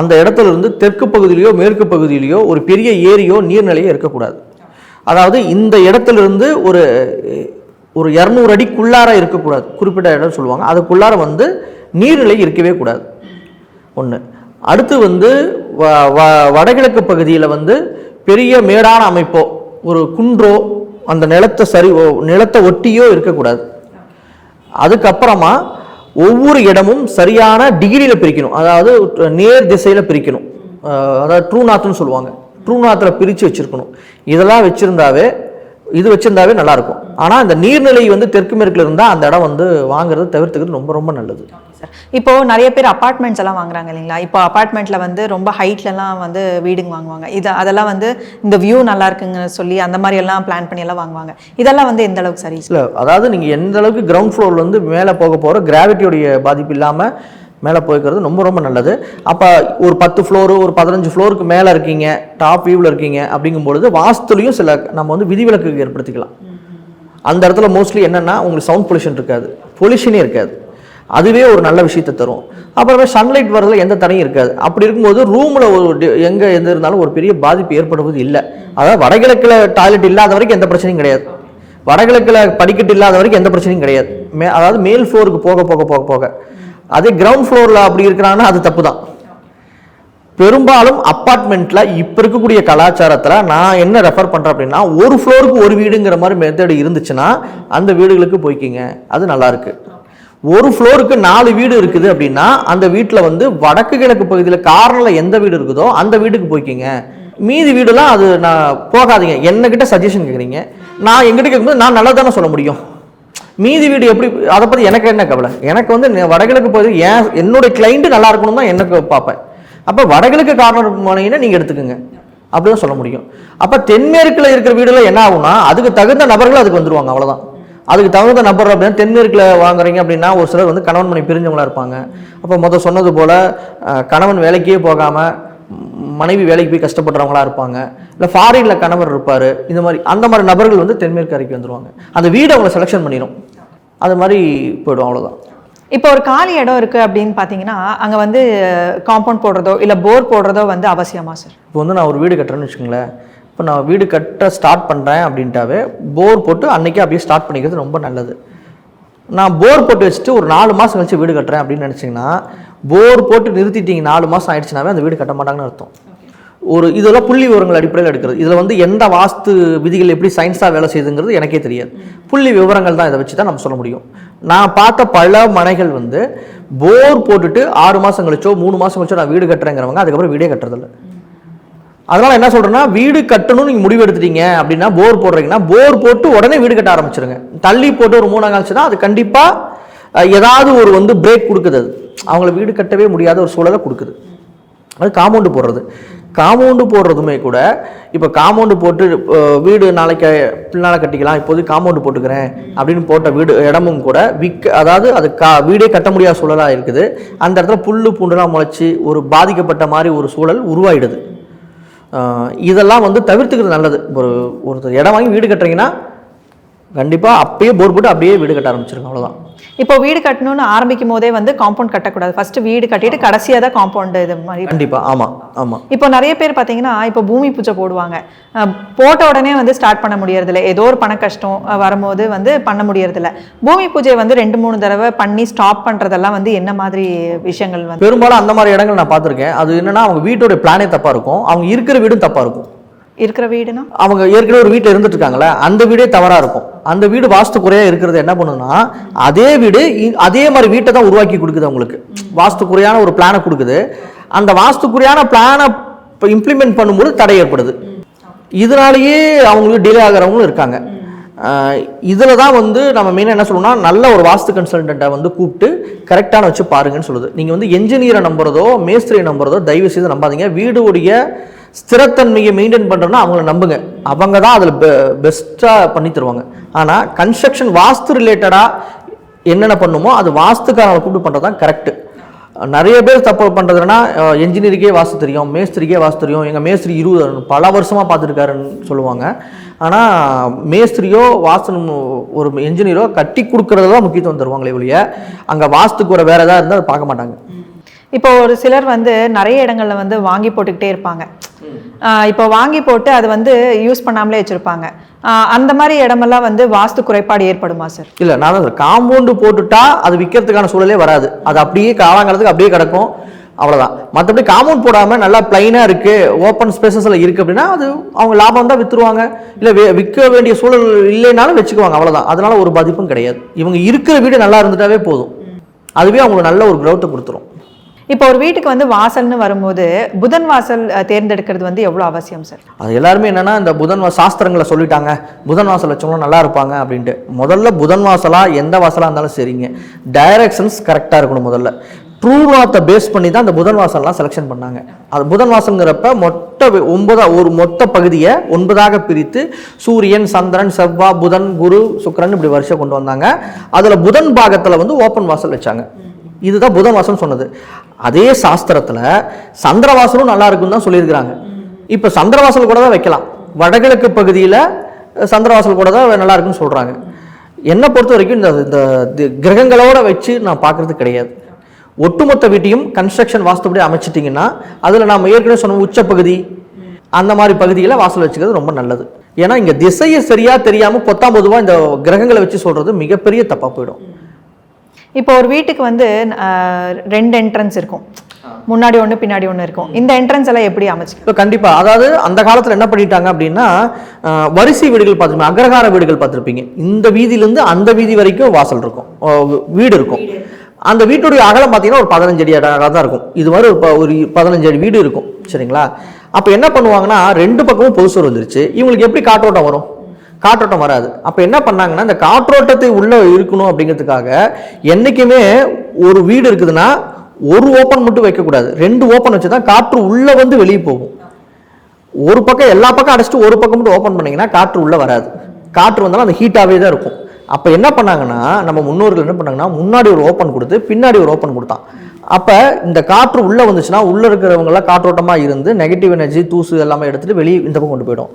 அந்த இடத்துல இருந்து தெற்கு பகுதியிலையோ மேற்கு பகுதியிலையோ ஒரு பெரிய ஏரியோ நீர்நிலையோ இருக்கக்கூடாது. அதாவது இந்த இடத்துல இருந்து ஒரு ஒரு இரநூறு அடிக்குள்ளார இருக்கக்கூடாது. குறிப்பிட்ட இடம் சொல்லுவாங்க. அதுக்குள்ளார வந்து நீர்நிலை இருக்கவே கூடாது. ஒன்று அடுத்து வந்து வ வ- வடகிழக்கு பகுதியில் வந்து பெரிய மேடான அமைப்போ ஒரு குன்றோ அந்த நிலத்தை சரி நிலத்தை ஒட்டியோ இருக்கக்கூடாது. அதுக்கப்புறமா ஒவ்வொரு இடமும் சரியான டிகிரியில் பிரிக்கணும். அதாவது நேர் திசையில் பிரிக்கணும். அதாவது ட்ரூ நாத்துன்னு சொல்லுவாங்க. ட்ரூ நாத்தில் பிரித்து வச்சுருக்கணும். இதெல்லாம் வச்சுருந்தாவே இது வச்சுருந்தாவே நல்லாயிருக்கும். ஆனால் இந்த நீர்நிலை வந்து தெற்கு மேற்கில் இருந்தால் அந்த இடம் வந்து வாங்குறது தவிர்த்துக்கிறது ரொம்ப ரொம்ப நல்லது. சார் இப்போ நிறைய பேர் அபார்ட்மெண்ட்ஸ் எல்லாம் வாங்குறாங்க இல்லைங்களா? இப்போ அபார்ட்மெண்ட்ல வந்து ரொம்ப ஹைட்லலாம் வந்து வீடுங்க வாங்குவாங்க. இது அதெல்லாம் வந்து இந்த வியூ நல்லா இருக்குங்க சொல்லி அந்த மாதிரி எல்லாம் பிளான் பண்ணி எல்லாம் வாங்குவாங்க. இதெல்லாம் வந்து எந்த அளவுக்கு சரி? இல்லை அதாவது நீங்கள் எந்த அளவுக்கு கிரவுண்ட் ஃப்ளோரில் வந்து மேலே போக போகிற கிராவிட்டியோடைய பாதிப்பு இல்லாமல் மேலே போய்க்கிறது ரொம்ப ரொம்ப நல்லது. அப்போ ஒரு பத்து ஃப்ளோரு ஒரு பதினஞ்சு ஃப்ளோருக்கு மேலே இருக்கீங்க டாப் வியூவில் இருக்கீங்க அப்படிங்கும்பொழுது வாஸ்துலேயும் சில நம்ம வந்து விதிவிலக்கு ஏற்படுத்திக்கலாம். அந்த இடத்துல மோஸ்ட்லி என்னென்னா உங்களுக்கு சவுண்ட் பொல்யூஷன் இருக்காது. பொல்யூஷனே இருக்காது. அதுவே ஒரு நல்ல விஷயத்தை தரும். அப்புறமே சன்லைட் வரதுல எந்த தடையும் இருக்காது. அப்படி இருக்கும்போது ரூமில் ஒரு எங்கே எந்த இருந்தாலும் ஒரு பெரிய பாதிப்பு ஏற்படுவது இல்லை. அதாவது வடகிழக்கில் டாய்லெட் இல்லாத வரைக்கும் எந்த பிரச்சனையும் கிடையாது. வடகிழக்கில் படிக்கட்டு இல்லாத வரைக்கும் எந்த பிரச்சனையும் கிடையாது. மே அதாவது மேல் ஃப்ளோருக்கு போக போக போக போக. அதே கிரவுண்ட் ஃப்ளோரில் அப்படி இருக்கிறாங்கன்னா அது தப்பு தான் பெரும்பாலும் அப்பார்ட்மெண்ட்டில் இப்போ இருக்கக்கூடிய கலாச்சாரத்தில் நான் என்ன ரெஃபர் பண்ணுறேன் அப்படின்னா ஒரு ஃப்ளோருக்கு ஒரு வீடுங்கிற மாதிரி மெத்தடு இருந்துச்சுன்னா அந்த வீடுகளுக்கு போய்க்கிங்க. அது நல்லாயிருக்கு ஒரு ஃப்ளோருக்கு நாலு வீடு இருக்குது அப்படின்னா அந்த வீட்டில் வந்து வடக்கு கிழக்கு பகுதியில் கார்னரில் எந்த வீடு இருக்குதோ அந்த வீட்டுக்கு போய்க்கிங்க. மீதி வீடுலாம் அது நான் போகாதீங்க. என்னக்கிட்ட சஜஷன் கேட்குறீங்க நான் எங்கிட்ட கேட்கும்போது நான் நல்லா தானே சொல்ல முடியும். மீதி வீடு எப்படி அதை பற்றி எனக்கு என்ன கவலை? எனக்கு வந்து வடகிழக்கு போய் ஏன் என்னுடைய கிளைண்ட்டு நல்லா இருக்கணும் தான் எனக்கு பார்ப்பேன். அப்போ வடகிழக்கு கார்னர் போனீங்கன்னா நீங்கள் எடுத்துக்கோங்க. அப்படின்னு சொல்ல முடியும். அப்போ தென்மேற்கில் இருக்கிற வீடுல என்ன ஆகும்னா அதுக்கு தகுந்த நபர்கள் அதுக்கு வந்துடுவாங்க அவ்வளோதான் அதுக்கு தகுந்த நபர் அப்படின்னா தென்மேற்கில் வாங்குறீங்க அப்படின்னா ஒரு சிலர் வந்து கணவன் மனைவி பிரிஞ்சவங்களா இருப்பாங்க. அப்போ முதல் சொன்னது போல் கணவன் வேலைக்கே போகாமல் மனைவி வேலைக்கு போய் கஷ்டப்படுறவங்களா இருப்பாங்க. இல்லை ஃபாரினில் கணவர் இருப்பார். இந்த மாதிரி அந்த மாதிரி நபர்கள் வந்து தென்மேற்கு அறைக்கு வந்துடுவாங்க அந்த வீடு அவங்களை செலெக்ஷன் பண்ணிடும் அது மாதிரி போயிடும் அவ்வளோதான் இப்போ ஒரு காலி இடம் இருக்கு அப்படின்னு பார்த்தீங்கன்னா அங்கே வந்து காம்பவுண்ட் போடுறதோ இல்லை போர் போடுறதோ வந்து அவசியமா சார் இப்போ வந்து நான் ஒரு வீடு கட்டுறேன்னு வச்சுக்கோங்களேன். இப்போ நான் வீடு கட்ட ஸ்டார்ட் பண்ணுறேன் அப்படின்ட்டாவே போர் போட்டு அன்னைக்கே அப்படியே ஸ்டார்ட் பண்ணிக்கிறது ரொம்ப நல்லது. நான் போர் போட்டு வச்சுட்டு ஒரு நாலு மாதம் கழிச்சு வீடு கட்டுறேன் அப்படின்னு நினச்சிங்கன்னா போர் போட்டு நிறுத்திட்டீங்க நாலு மாதம் ஆயிடுச்சுனாவே அந்த வீடு கட்ட மாட்டாங்கன்னு அர்த்தம். ஒரு இதெல்லாம் புள்ளி விவரங்கள் அடிப்படையில் எடுக்கிறது. இதில் வந்து எந்த வாஸ்து விதிகள் எப்படி சயின்ஸாக வேலை செய்யுதுங்கிறது எனக்கே தெரியாது. புள்ளி விவரங்கள் தான் இதை வச்சு தான் நம்ம சொல்ல முடியும். நான் பார்த்த பல மனைகள் வந்து போர் போட்டுட்டு ஆறு மாதம் கழிச்சோ மூணு மாதம் கழிச்சோ நான் வீடு கட்டுறேங்கிறவங்க அதுக்கப்புறம் வீடே கட்டுறதில்ல. அதனால் என்ன சொல்கிறேன்னா வீடு கட்டணும்னு நீங்கள் முடிவு எடுத்துட்டீங்க அப்படின்னா போர் போடுறீங்கன்னா போர் போட்டு உடனே வீடு கட்ட ஆரம்பிச்சிருங்க. தள்ளி போட்டு ஒரு மூணு கழிச்சுன்னா அது கண்டிப்பாக ஏதாவது ஒரு வந்து பிரேக் கொடுக்குது அது. அவங்கள வீடு கட்டவே முடியாத ஒரு சூழலை கொடுக்குது. அது காம்பவுண்டு போடுறது. காம்பவுண்டு போடுறதுமே கூட இப்போ காம்பவுண்டு போட்டு வீடு நாளைக்கு பின்னால் கட்டிக்கலாம் இப்போதைக்கு காம்பவுண்டு போட்டுக்கிறேன் அப்படின்னு போட்ட வீடு இடமும் கூட விக்க அதாவது அது கா வீடே கட்ட முடியாத சூழலாக இருக்குது. அந்த இடத்துல புல்லு பூண்டுலாம் முளைச்சி ஒரு பாதிக்கப்பட்ட மாதிரி ஒரு சூழல் உருவாயிடுது. இதெல்லாம் வந்து தவிர்த்துக்கிறது நல்லது. ஒரு ஒருத்தர் இடம் வாங்கி வீடு கட்டுறீங்கன்னா கண்டிப்பாக அப்பயே போர் போட்டு அப்படியே வீடு கட்ட ஆரம்பிச்சிருக்கோம் அவ்வளோதான் இப்போ வீடு கட்டணும்னு ஆரம்பிக்கும் போதே வந்து காம்பவுண்ட் கட்டக்கூடாது. ஃபர்ஸ்ட் வீடு கட்டிட்டு கடைசியாக தான் காம்பவுண்ட் இது மாதிரி கண்டிப்பாக ஆமாம் ஆமாம் இப்போ நிறைய பேர் பார்த்தீங்கன்னா இப்போ பூமி பூஜை போடுவாங்க. போட்ட உடனே வந்து ஸ்டார்ட் பண்ண முடியறதில்ல. ஏதோ ஒரு பண கஷ்டம் வரும்போது வந்து பண்ண முடியறதில்ல. பூமி பூஜை வந்து ரெண்டு மூணு தடவை பண்ணி ஸ்டாப் பண்றதெல்லாம் வந்து என்ன மாதிரி விஷயங்கள் வந்து? பெரும்பாலும் அந்த மாதிரி இடங்கள் நான் பார்த்துருக்கேன். அது என்னன்னா அவங்க வீட்டோட பிளானே தப்பாக இருக்கும். அவங்க இருக்கிற வீடும் தப்பாக இருக்கும். இருக்கிற வீடுனா? அவங்க ஏற்கனவே ஒரு வீட்டில் இருந்துட்டு இருக்காங்களே அந்த வீடே தவறாக இருக்கும். அந்த வீடு வாஸ்து குறையாக இருக்கிறது என்ன பண்ணுன்னா அதே வீடு இ- அதே மாதிரி வீட்டை தான் உருவாக்கி கொடுக்குது அவங்களுக்கு. வாஸ்து குறையான ஒரு பிளானை கொடுக்குது. அந்த வாஸ்து குறையான பிளானை இம்ப்ளிமெண்ட் பண்ணும்போது தடை ஏற்படுது. இதனாலேயே அவங்களுக்கு டிலே ஆகிறவங்களும் இருக்காங்க. இதில் தான் வந்து நம்ம மெயினாக என்ன சொல்லணும்னா நல்ல ஒரு வாஸ்து கன்சல்டண்ட்டை வந்து கூப்பிட்டு கரெக்டான வச்சு பாருங்கன்னு சொல்லுது. நீங்கள் வந்து என்ஜினியரை நம்புறதோ மேஸ்திரியை நம்புறதோ தயவு செய்து நம்பாதீங்க. வீடு உடைய ஸ்திரத்தன்மையை மெயின்டைன் பண்ணுறோன்னா அவங்கள நம்புங்க. அவங்க தான் அதில் பெ பெஸ்ட்டாக பண்ணி தருவாங்க. ஆனால் கன்ஸ்ட்ரக்ஷன் வாஸ்து ரிலேட்டடாக என்னென்ன பண்ணுமோ அது வாஸ்துக்காரங்களை கூப்பிட்டு பண்ணுறது தான் கரெக்டு நிறைய பேர் தப்பு பண்ணுறதுனா என்ஜினியருக்கே வாஸ்து தெரியும் மேஸ்திரிக்கே வாஸ்து தெரியும். எங்கள் மேஸ்திரி இருபது பல வருஷமாக பார்த்துருக்காருன்னு சொல்லுவாங்க. ஆனால் மேஸ்திரியோ வாஸ்து ஒரு என்ஜினியரோ கட்டி கொடுக்குறது தான் முக்கியத்துவம் தருவாங்களே ஒழிய அங்கே வாஸ்துக்கு ஒரு வேறு எதாவது இருந்தால் அதை பார்க்க மாட்டாங்க. இப்போ ஒரு சிலர் வந்து நிறைய இடங்கள்ல வந்து வாங்கி போட்டுக்கிட்டே இருப்பாங்க. இப்போ வாங்கி போட்டு அது வந்து யூஸ் பண்ணாமலே வச்சிருப்பாங்க. அந்த மாதிரி இடமெல்லாம் வந்து வாஸ்து குறைபாடு ஏற்படுமா சார்? இல்லை நான் சார் காம்பவுண்டு போட்டுட்டா அது விற்கிறதுக்கான சூழலே வராது. அது அப்படியே காலாங்கிறதுக்கு அப்படியே கிடக்கும். அவ்வளோதான் மற்றபடி காம்பவுண்ட் போடாமல் நல்லா பிளைனாக இருக்குது ஓப்பன் ஸ்பேசஸில் இருக்குது அப்படின்னா அது அவங்க லாபம் தான் விற்றுருவாங்க இல்லை விற்க வேண்டிய சூழல் இல்லைனாலும் வச்சுக்குவாங்க அவ்வளோதான் அதனால ஒரு பாதிப்பும் கிடையாது. இவங்க இருக்கிற வீடு நல்லா இருந்துட்டாவே போதும். அதுவே அவங்களுக்கு நல்ல ஒரு க்ரௌத்தை கொடுத்துரும். இப்போ ஒரு வீட்டுக்கு வந்து வாசல்னு வரும்போது புதன் வாசல் தேர்ந்தெடுக்கிறது வந்து எவ்வளோ அவசியம் சார் அது எல்லாருமே என்னன்னா இந்த புதன் வா- சாஸ்திரங்களை சொல்லிட்டாங்க. புதன் வாசல் வச்சவங்களும் நல்லா இருப்பாங்க அப்படின்ட்டு. முதல்ல புதன் வாசலா எந்த வாசலா இருந்தாலும் சரிங்க. டைரக்ஷன்ஸ் கரெக்டாக இருக்கணும் முதல்ல. ட்ரூ நாத்தை பேஸ் பண்ணி தான் அந்த புதன் வாசல்லாம் செலெக்ஷன் பண்ணாங்க. அது புதன் வாசல்ங்கிறப்ப மொத்த ஒன்பதா ஒரு மொத்த பகுதியை ஒன்பதாக பிரித்து சூரியன் சந்திரன் செவ்வாய் புதன் குரு சுக்கரன் இப்படி வருஷம் கொண்டு வந்தாங்க. அதில் புதன் பாகத்தில் வந்து ஓப்பன் வாசல் வச்சாங்க. இதுதான் புதன் வாசல் சொன்னது. அதே சாஸ்திரத்தில் சந்திரவாசலும் நல்லா இருக்குன்னு தான் சொல்லியிருக்கிறாங்க. இப்போ சந்திரவாசல் கூட தான் வைக்கலாம். வடகிழக்கு பகுதியில் சந்திரவாசல் கூட தான் நல்லா இருக்குன்னு சொல்கிறாங்க என்னை பொறுத்த வரைக்கும் இந்த இந்த தி- கிரகங்களோட வச்சு நான் பார்க்குறது கிடையாது. ஒட்டுமொத்த வீட்டையும் கன்ஸ்ட்ரக்ஷன் வாஸ்துபடி அமைச்சிட்டிங்கன்னா அதில் நாம் ஏற்கனவே சொன்ன உச்சப்பகுதி அந்த மாதிரி பகுதியில் வாசல் வச்சுக்கிறது ரொம்ப நல்லது. ஏன்னா இங்கே திசையை சரியாக தெரியாமல் பொத்தாம் பொதுவாக இந்த கிரகங்களை வச்சு சொல்கிறது மிகப்பெரிய தப்பாக போயிடும். இப்போ ஒரு வீட்டுக்கு வந்து ரெண்டு என்ட்ரன்ஸ் இருக்கும். முன்னாடி ஒன்று பின்னாடி ஒன்று இருக்கும். இந்த என்ட்ரன்ஸ் எல்லாம் எப்படி அமைச்சு இப்போ கண்டிப்பா. அதாவது அந்த காலத்துல என்ன பண்ணிட்டாங்க அப்படின்னா வரிசை வீடுகள் பார்த்துருப்பீங்க அக்ரஹார வீடுகள் பார்த்துருப்பீங்க. இந்த வீதியிலேருந்து அந்த வீதி வரைக்கும் வாசல் இருக்கும். வீடு இருக்கும். அந்த வீட்டுடைய அகலம் பார்த்தீங்கன்னா ஒரு பதினஞ்சு அடி அகலம் தான் இருக்கும். இது மாதிரி ஒரு ஒரு பதினஞ்சு அடி வீடு இருக்கும். சரிங்களா? அப்போ என்ன பண்ணுவாங்கன்னா ரெண்டு பக்கமும் பொது சுவர் வந்துருச்சு. இவங்களுக்கு எப்படி காற்றோட்டம் வரும்? காற்றோட்டம் வராது. அப்போ என்ன பண்ணாங்கன்னா இந்த காற்றோட்டத்தை உள்ளே இருக்கணும் அப்படிங்கிறதுக்காக என்றைக்குமே ஒரு வீடு இருக்குதுன்னா ஒரு ஓப்பன் மட்டும் வைக்கக்கூடாது. ரெண்டு ஓப்பன் வச்சு தான் காற்று உள்ளே வந்து வெளியே போகும். ஒரு பக்கம் எல்லா பக்கம் அடைச்சிட்டு ஒரு பக்கம் மட்டும் ஓப்பன் பண்ணீங்கன்னா காற்று உள்ளே வராது. காற்று வந்தாலும் அந்த ஹீட்டாகவே தான் இருக்கும். அப்போ என்ன பண்ணாங்கன்னா நம்ம முன்னோர்கள் என்ன பண்ணாங்கன்னா முன்னாடி ஒரு ஓப்பன் கொடுத்து பின்னாடி ஒரு ஓப்பன் கொடுத்தான். அப்போ இந்த காற்று உள்ளே வந்துச்சுன்னா உள்ளே இருக்கிறவங்களாம் காற்றோட்டமாக இருந்து நெகட்டிவ் எனர்ஜி தூசு எல்லாமே எடுத்துகிட்டு வெளியே இந்த பக்கம் கொண்டு போயிடும்.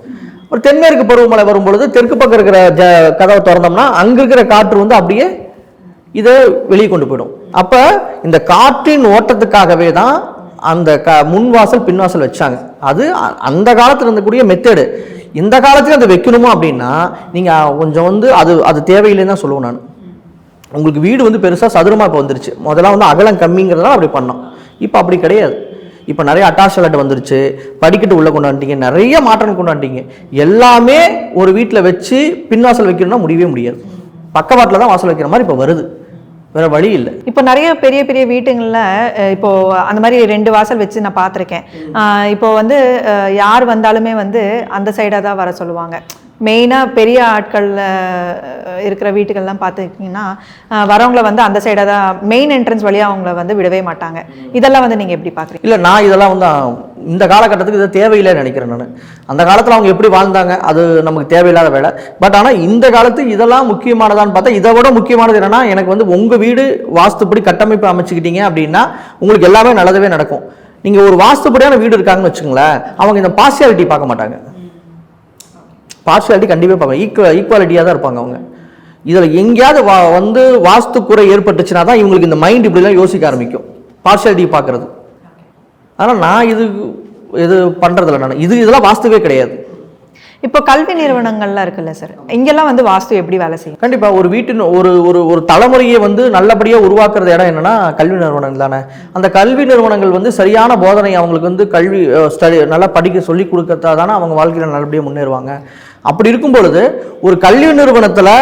ஒரு தென்மேற்கு பருவமழை வரும்பொழுது தெற்கு பக்கம் இருக்கிற ஜ கதவை திறந்தோம்னா அங்கே இருக்கிற காற்று வந்து அப்படியே இதை வெளியே கொண்டு போயிடும். அப்போ இந்த காற்றின் ஓட்டத்துக்காகவே தான் அந்த க முன்வாசல் பின்வாசல் வச்சாங்க. அது அ- அந்த காலத்தில் இருந்தக்கூடிய மெத்தேடு இந்த காலத்தில் அதை வைக்கணுமா அப்படின்னா நீங்கள் கொஞ்சம் வந்து அது அது தேவையில்லைன்னு தான் சொல்லுவேன் நான். உங்களுக்கு வீடு வந்து பெருசாக சதுரமாக இப்போ வந்துருச்சு. முதல்ல வந்து அகலம் கம்மிங்கிறதால அப்படி பண்ணோம். இப்போ அப்படி கிடையாது. இப்போ நிறைய அட்டாச் வந்துருச்சு. படிக்கட்டு உள்ளே கொண்டு வந்துட்டீங்க. நிறைய மாற்றம் கொண்டு வந்துட்டீங்க. எல்லாமே ஒரு வீட்டில் வச்சு பின்வாசல் வைக்கணும்னா முடியவே முடியாது. பக்கவாட்டில் தான் வாசல் வைக்கிற மாதிரி இப்போ வருது. வேற வழி இல்லை. இப்போ நிறைய பெரிய பெரிய வீட்டுங்களில் இப்போ அந்த மாதிரி ரெண்டு வாசல் வச்சு நான் பார்த்துருக்கேன். இப்போ வந்து யார் வந்தாலுமே வந்து அந்த சைடாக தான் வர சொல்லுவாங்க. மெயினாக பெரிய ஆட்கள் இருக்கிற வீட்டுகள்லாம் பார்த்துக்கிட்டிங்கன்னா வரவங்களை வந்து அந்த சைடாக தான் மெயின் என்ட்ரன்ஸ் வழியாக அவங்கள வந்து விடவே மாட்டாங்க. இதெல்லாம் வந்து நீங்கள் எப்படி பார்க்குறீங்க? இல்லை நான் இதெல்லாம் வந்து இந்த காலகட்டத்துக்கு இது தேவையில்லைன்னு நினைக்கிறேன் நான். அந்த காலத்தில் அவங்க எப்படி வாழ்ந்தாங்க அது நமக்கு தேவையில்லாத வேலை. பட் ஆனால் இந்த காலத்து இதெல்லாம் முக்கியமானதான்னு பார்த்தா இதை விட முக்கியமானது என்னென்னா எனக்கு வந்து உங்கள் வீடு வாஸ்துப்படி கட்டமைப்பு அமைச்சுக்கிட்டீங்க அப்படின்னா உங்களுக்கு எல்லாமே நல்லதவே நடக்கும். நீங்கள் ஒரு வாஸ்துப்படியான வீடு இருக்காங்கன்னு வச்சுங்களேன் அவங்க இந்த பாசியாலிட்டி பார்க்க மாட்டாங்க. பார்சியாலிட்டி கண்டிப்பாக பார்ப்பாங்க. ஈக்குவ ஈக்குவாலிட்டியாக தான் இருப்பாங்க அவங்க. இதில் எங்கேயாவது வா வந்து வாஸ்து குறை ஏற்பட்டுச்சுன்னா தான் இவங்களுக்கு இந்த மைண்ட் இப்படிலாம் யோசிக்க ஆரம்பிக்கும். பார்சியாலிட்டி பார்க்குறது. ஆனால் நான் இது இது பண்ணுறதில்ல நான். இது இதெல்லாம் வாஸ்துவே கிடையாது. இப்போ கல்வி நிறுவனங்கள்லாம் இருக்குல்ல சார் இங்கெல்லாம் வந்து வாஸ்து எப்படி வேலை செய்யும்? கண்டிப்பாக ஒரு வீட்டின் ஒரு ஒரு ஒரு தலைமுறையை வந்து நல்லபடியாக உருவாக்குறது இடம் என்னன்னா கல்வி நிறுவனங்கள் தானே. அந்த கல்வி நிறுவனங்கள் வந்து சரியான போதனை அவங்களுக்கு வந்து கல்வி ஸ்டடி நல்லா படிக்க சொல்லி கொடுக்கறதா தானே அவங்க வாழ்க்கையில் நல்லபடியாக முன்னேறுவாங்க. அப்படி இருக்கும் பொழுது ஒரு கல்வி நிறுவனத்தில்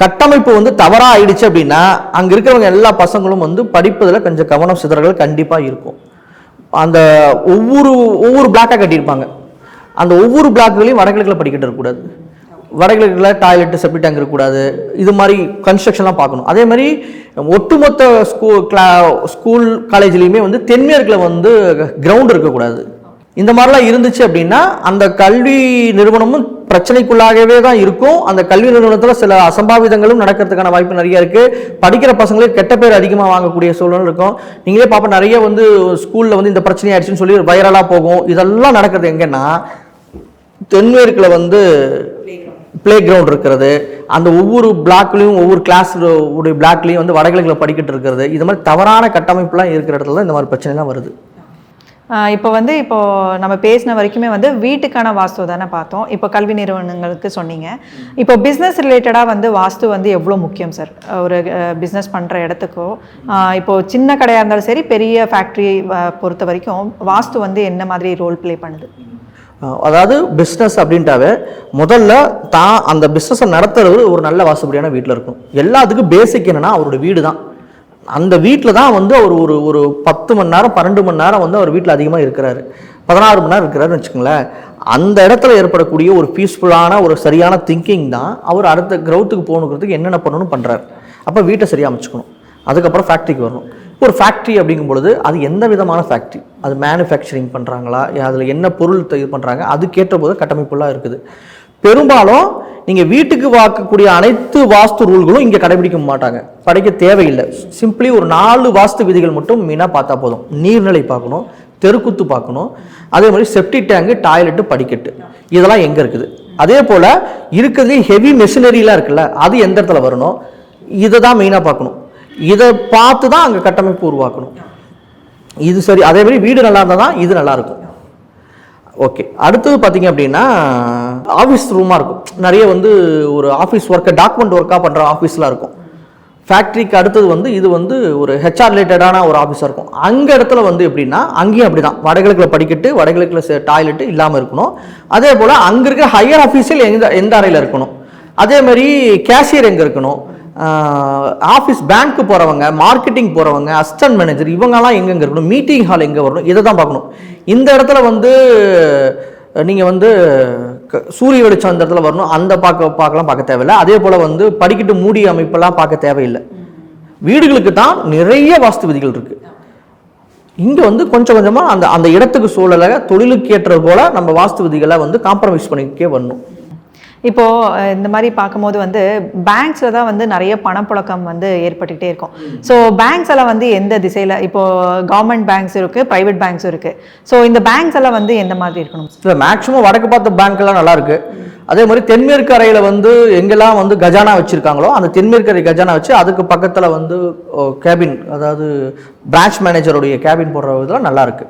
கட்டமைப்பு வந்து தவறாக ஆயிடுச்சு அப்படின்னா அங்கே இருக்கிறவங்க எல்லா பசங்களும் வந்து படிப்பதில் கொஞ்சம் கவனம் சிதறல்கள் கண்டிப்பாக இருக்கும். அந்த ஒவ்வொரு ஒவ்வொரு பிளாக்காக கட்டியிருப்பாங்க. அந்த ஒவ்வொரு பிளாக்குகளையும் வடகிழக்கில் படிக்கிட்டு இருக்கக்கூடாது. வடகிழக்கில் டாய்லெட் செப்டி டேங்க் இருக்கக்கூடாது. இது மாதிரி கன்ஸ்ட்ரக்ஷன்லாம் பார்க்கணும். அதே மாதிரி ஒட்டுமொத்த ஸ்கூல் கிளா ஸ்கூல் காலேஜ்லேயுமே வந்து தென்மேற்கில் வந்து கிரவுண்ட் இருக்கக்கூடாது. இந்த மாதிரிலாம் இருந்துச்சு அப்படின்னா அந்த கல்வி நிறுவனமும் பிரச்சனைக்குள்ளாகவே தான் இருக்கும். அந்த கல்வி நிறுவனத்தில் சில அசம்பாவிதங்களும் நடக்கிறதுக்கான வாய்ப்பு நிறைய இருக்குது படிக்கிற பசங்களுக்கு கெட்ட பேர் அதிகமாக வாங்கக்கூடிய சூழல் இருக்கும். நீங்களே பாப்பா நிறைய வந்து ஸ்கூலில் வந்து இந்த பிரச்சனை ஆயிடுச்சுன்னு சொல்லி வைரலாக போகும். இதெல்லாம் நடக்கிறது எங்கன்னா தென்மேற்கில் வந்து ப்ளே கிரவுண்ட் இருக்கிறது. அந்த ஒவ்வொரு பிளாக்லேயும் ஒவ்வொரு கிளாஸ் உடைய பிளாக்லேயும் வந்து வடகிழக்கில் படிக்கிட்டு இருக்கிறது. இது மாதிரி தவறான கட்டமைப்புலாம் இருக்கிற இடத்துல தான் இந்த மாதிரி பிரச்சனைலாம் வருது. இப்போ வந்து இப்போ நம்ம பேசின வரைக்குமே வந்து வீட்டுக்கான வாஸ்து தானே பார்த்தோம். இப்போ கல்வி நிறுவனங்களுக்கு சொன்னீங்க. இப்போ பிஸ்னஸ் ரிலேட்டடாக வந்து வாஸ்து வந்து எவ்வளோ முக்கியம் சார் ஒரு பிஸ்னஸ் பண்ணுற இடத்துக்கோ இப்போது சின்ன கடையாக இருந்தாலும் சரி பெரிய ஃபேக்ட்ரி பொறுத்த வரைக்கும் வாஸ்து வந்து என்ன மாதிரி ரோல் ப்ளே பண்ணுது? அதாவது பிஸ்னஸ் அப்படின்ட்டாவே முதல்ல தான் அந்த பிஸ்னஸை நடத்துறது ஒரு நல்ல வாசுபடியான வீட்டில் இருக்கும். எல்லாத்துக்கும் பேசிக் என்னென்னா அவரோட வீடு தான் அந்த வீட்டில் தான் வந்து அவர் ஒரு ஒரு பத்து மணி நேரம் பன்னெண்டு மணி நேரம் வந்து அவர் வீட்டில் அதிகமாக இருக்கிறாரு. பதினாறு மணி நேரம் இருக்கிறாருன்னு வச்சுக்கோங்களேன். அந்த இடத்துல ஏற்படக்கூடிய ஒரு பீஸ்ஃபுல்லான ஒரு சரியான திங்கிங் தான் அவர் அடுத்த க்ரௌத்துக்கு போகணுங்கிறதுக்கு என்னென்ன பண்ணணும்னு பண்ணுறாரு அப்போ வீட்டை சரியாக அமைச்சுக்கணும். அதுக்கப்புறம் ஃபேக்ட்ரிக்கு வரணும். ஒரு ஃபேக்ட்ரி அப்படிங்கும் பொழுது அது எந்த விதமான ஃபேக்ட்ரி அது மேனுஃபேக்சரிங் பண்ணுறாங்களா அதில் என்ன பொருள் இது பண்ணுறாங்க அதுக்கேற்ற போது கட்டமைப்புலாம் இருக்குது. பெரும்பாலும் நீங்கள் வீட்டுக்கு வாக்கக்கூடிய அனைத்து வாஸ்து ரூல்களும் இங்கே கடைபிடிக்க மாட்டாங்க. படைக்க தேவையில்லை. சிம்பிளி ஒரு நாலு வாஸ்து விதிகள் மட்டும் மீனாக பார்த்தா போதும். நீர்நிலை பார்க்கணும் தெருக்குத்து பார்க்கணும் அதே மாதிரி செப்டி டேங்கு டாய்லெட்டு படிக்கட்டு. இதெல்லாம் எங்கே இருக்குது? அதே போல் இருக்கிறதுலே ஹெவி மெஷினரிலாம் இருக்குல்ல அது எந்த இடத்துல வரணும்? இதை தான் மெயினாக பார்க்கணும். இதை பார்த்து தான் அங்கே கட்டமைப்பு உருவாக்கணும். இது சரி அதே மாதிரி வீடு நல்லா இருந்தால் தான் இது நல்லாயிருக்கும் ஓகே அடுத்தது பார்த்தீங்க அப்படின்னா ஆஃபீஸ் ரூமாக இருக்கும். நிறைய வந்து ஒரு ஆஃபீஸ் ஒர்க்கை டாக்குமெண்ட் ஒர்க்காக பண்ணுற ஆஃபீஸ்லாம் இருக்கும். ஃபேக்ட்ரிக்கு அடுத்தது வந்து இது வந்து ஒரு ஹெச்ஆர் ரிலேட்டடான ஒரு ஆஃபீஸாக இருக்கும். அங்கே இடத்துல வந்து எப்படின்னா அங்கேயும் அப்படி தான் வடகிழக்கில் படிக்கட்டு வடகிழக்கில் டாய்லெட்டு இல்லாமல் இருக்கணும். அதே போல் அங்கே இருக்க ஹையர் ஆஃபீஸில் எந்த எந்த அறையில் இருக்கணும்? அதே மாதிரி கேஷியர் எங்கே இருக்கணும்? ஆஃபீஸ் பேங்க்கு போகிறவங்க மார்க்கெட்டிங் போகிறவங்க அசிஸ்டன்ட் மேனேஜர் இவங்கெல்லாம் எங்கெங்கே இருக்கணும்? மீட்டிங் ஹால் எங்கே வரணும்? இதை தான் பார்க்கணும். இந்த இடத்துல வந்து நீங்கள் வந்து க- சூரிய வெளிச்சம் அந்த இடத்துல வரணும். அந்த பார்க்க பார்க்கலாம் பார்க்க தேவையில்லை. அதே போல் வந்து படிக்கட்டு மூடி அமைப்பெல்லாம் பார்க்க தேவையில்லை. வீடுகளுக்கு தான் நிறைய வாஸ்து விதிகள் இருக்குது இங்கே வந்து கொஞ்சம் கொஞ்சமாக அந்த அந்த இடத்துக்கு சூழலை தொழிலுக்கு ஏற்றது போல் நம்ம வாஸ்து விதிகளை வந்து காம்ப்ரமைஸ் பண்ணிக்கே வரணும். இப்போ அஹ், இந்த மாதிரி பார்க்கும்போது வந்து பேங்க்ஸ்ல தான் வந்து நிறைய பணப்புழக்கம் வந்து ஏற்பட்டுக்கிட்டே இருக்கும். ஸோ பேங்க்ஸ் எல்லாம் வந்து எந்த திசையில இப்போ கவர்மெண்ட் பேங்க்ஸ் இருக்கு பிரைவேட் பேங்க்ஸ் இருக்கு. ஸோ இந்த பேங்க்ஸ் எல்லாம் வந்து எந்த மாதிரி இருக்கணும்? மேக்ஸிமம் வடக்கு பார்த்த பேங்க்லாம் நல்லா இருக்கு. அதே மாதிரி தென்மேற்கு அறையில் வந்து எங்கெல்லாம் வந்து கஜானா வச்சுருக்காங்களோ அந்த தென்மேற்கு அறை கஜானா வச்சு அதுக்கு பக்கத்தில் வந்து கேபின் அதாவது பிரான்ச் மேனேஜருடைய கேபின் போடுற இதெல்லாம் நல்லாயிருக்கு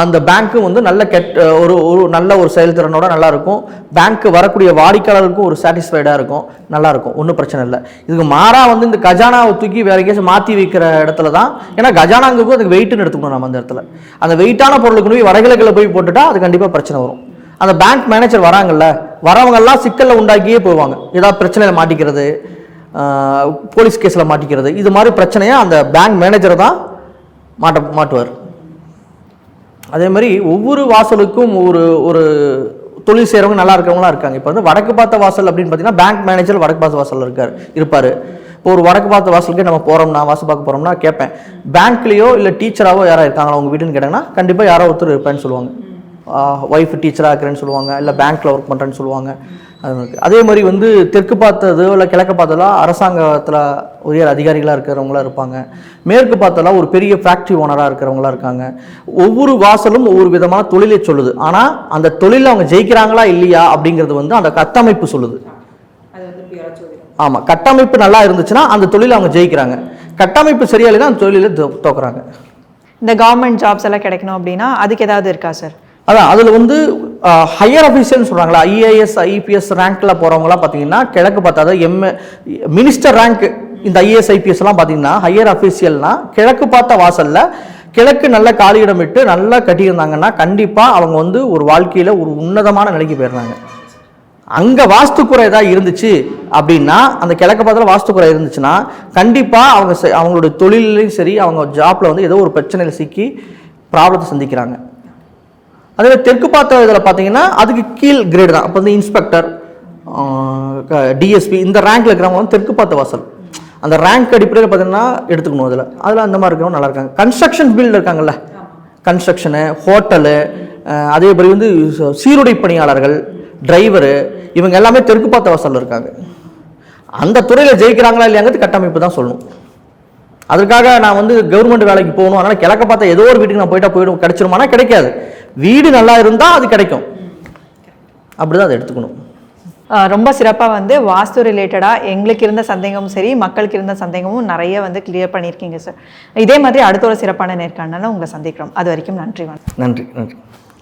அந்த பேங்க்கும் வந்து நல்ல கெட் ஒரு ஒரு நல்ல ஒரு செயல்திறனோட நல்லாயிருக்கும் பேங்க்கு வரக்கூடிய வாடிக்கையாளருக்கும் ஒரு சாட்டிஸ்ஃபைடாக இருக்கும். நல்லாயிருக்கும் ஒன்றும் பிரச்சனை இல்லை. இதுக்கு மாறாக வந்து இந்த கஜானாவை தூக்கி வேற எங்கேயாச்சும் மாற்றி வைக்கிற இடத்துல தான் ஏன்னா கஜானாங்கும் அதுக்கு வெயிட்னு எடுத்துக்கணும் நம்ம அந்த இடத்துல. அந்த வெயிட்டான பொருளுக்கு போய் வடகிழக்கில் போய் போட்டுட்டா அது கண்டிப்பாக பிரச்சனை வரும். அந்த பேங்க் மேனேஜர் வராங்கல்ல வரவங்கெல்லாம் சிக்கலில் உண்டாக்கியே போவாங்க. ஏதாவது பிரச்சனையில் மாட்டிக்கிறது போலீஸ் கேஸில் மாட்டிக்கிறது இது மாதிரி பிரச்சனையை அந்த பேங்க் மேனேஜர் தான் மாட்ட மாட்டுவார். அதே மாதிரி ஒவ்வொரு வாசலுக்கும் ஒரு ஒரு தொழில் செய்கிறவங்க நல்லா இருக்கிறவங்களாம் இருக்காங்க. இப்போ வந்து வடக்கு பார்த்த வாசல் அப்படின்னு பார்த்தீங்கன்னா பேங்க் மேனேஜர் வடக்கு பார்த்த வாசல் இருக்கார் இருப்பார். இப்போ ஒரு வடக்கு பார்த்த வாசலுக்கு நம்ம போகிறோம்னா வாசல் பார்க்க போகிறோம்னா கேட்பேன் பேங்க்லேயோ இல்லை டீச்சராகவோ யாராவது இருக்காங்களா உங்கள் வீடுன்னு கேட்டாங்கன்னா கண்டிப்பாக யாரோ ஒருத்தர் இருப்பேன்னு சொல்லுவாங்க. ஒய்ஃப் டீச்சராக இருக்கிறேன்னு சொல்லுவாங்க இல்லை பேங்க்கில் ஒர்க் பண்ணுறேன்னு சொல்லுவாங்க. அது மாதிரி இருக்கு. அதே மாதிரி வந்து தெற்கு பார்த்தது இல்லை கிழக்கு பார்த்ததெல்லாம் அரசாங்கத்தில் உயர் அதிகாரிகளாக இருக்கிறவங்களா இருப்பாங்க. மேற்கு பார்த்தெல்லாம் ஒரு பெரிய ஃபேக்ட்ரி ஓனராக இருக்கிறவங்களா இருக்காங்க. ஒவ்வொரு வாசலும் ஒவ்வொரு விதமான தொழிலை சொல்லுது. ஆனால் அந்த தொழிலில் அவங்க ஜெயிக்கிறாங்களா இல்லையா அப்படிங்கிறது வந்து அந்த கட்டமைப்பு சொல்லுது. ஆமாம் கட்டமைப்பு நல்லா இருந்துச்சுன்னா அந்த தொழிலை அவங்க ஜெயிக்கிறாங்க. கட்டமைப்பு சரியா இல்லைன்னா அந்த தொழிலில் தோக்குறாங்க. இந்த கவர்மெண்ட் ஜாப்ஸ் எல்லாம் கிடைக்கணும் அப்படின்னா அதுக்கு ஏதாவது இருக்கா சார் அதான் அதில் வந்து ஹையர் அஃபீஷியல்னு சொல்கிறாங்களா ஐஏஎஸ் ஐபிஎஸ் ரேங்க்கில் போகிறவங்களாம் பார்த்தீங்கன்னா கிழக்கு பார்த்தா எம்ஏ எம் மினிஸ்டர் ரேங்க் இந்த ஐஏஎஸ் ஐபிஎஸ் எல்லாம் பார்த்தீங்கன்னா ஹையர் அஃபீஷியல்னா கிழக்கு பார்த்த வாசலில் கிழக்கு நல்ல காலியிடம் விட்டு நல்லா கட்டியிருந்தாங்கன்னா கண்டிப்பாக அவங்க வந்து ஒரு வாழ்க்கையில் ஒரு உன்னதமான நிலைக்கு போயிடுறாங்க. அங்கே வாஸ்துக்குறை ஏதாவது இருந்துச்சு அப்படின்னா அந்த கிழக்கு பார்த்தால வாஸ்துக்குறை இருந்துச்சுன்னா கண்டிப்பாக அவங்க அவங்களுடைய தொழிலையும் சரி அவங்க ஜாப்பில் வந்து ஏதோ ஒரு பிரச்சனையில் சிக்கி ப்ராப்ளத்தை சந்திக்கிறாங்க. அதே மாதிரி தெற்கு பார்த்த இதில் பார்த்தீங்கன்னா அதுக்கு கீழ் கிரேடு தான். அப்போ வந்து இன்ஸ்பெக்டர் டிஎஸ்பி இந்த ரேங்க்கில் இருக்கிறவங்க வந்து தெற்கு பார்த்த வாசல். அந்த ரேங்க் அடிப்படையில் பார்த்தீங்கன்னா எடுத்துக்கணும் அதில். அதில் அந்த மாதிரி இருக்கிறவங்க நல்லா இருக்காங்க. கன்ஸ்ட்ரக்ஷன் ஃபீல்டு இருக்காங்கல்ல. கன்ஸ்ட்ரக்ஷனு ஹோட்டலு அதே மாதிரி வந்து சீருடை பணியாளர்கள் டிரைவரு இவங்க எல்லாமே தெற்கு பார்த்த வாசலில் இருக்காங்க. அந்த துறையில் ஜெயிக்கிறாங்களா இல்லையாங்கிறது கட்டமைப்பு தான் சொல்லணும். அதற்காக நான் வந்து கவர்மெண்ட் வேலைக்கு போகணும். அதனால் கிழக்க பார்த்தா ஏதோ ஒரு வீட்டுக்கு நான் போயிட்டா போயிடும். கிடைச்சிருமானா கிடைக்காது. வீடு நல்லா இருந்தால் அது கிடைக்கும். அப்படிதான் அதை எடுத்துக்கணும். ரொம்ப சிறப்பாக வந்து வாஸ்து ரிலேட்டடாக எங்களுக்கு இருந்த சந்தேகமும் சரி மக்களுக்கு இருந்த சந்தேகமும் நிறைய வந்து கிளியர் பண்ணியிருக்கீங்க சார் இதே மாதிரி அடுத்த ஒரு சிறப்பான நேர்காணல உங்களை சந்திக்கிறோம். அது வரைக்கும் நன்றி வணக்கம். நன்றி நன்றி.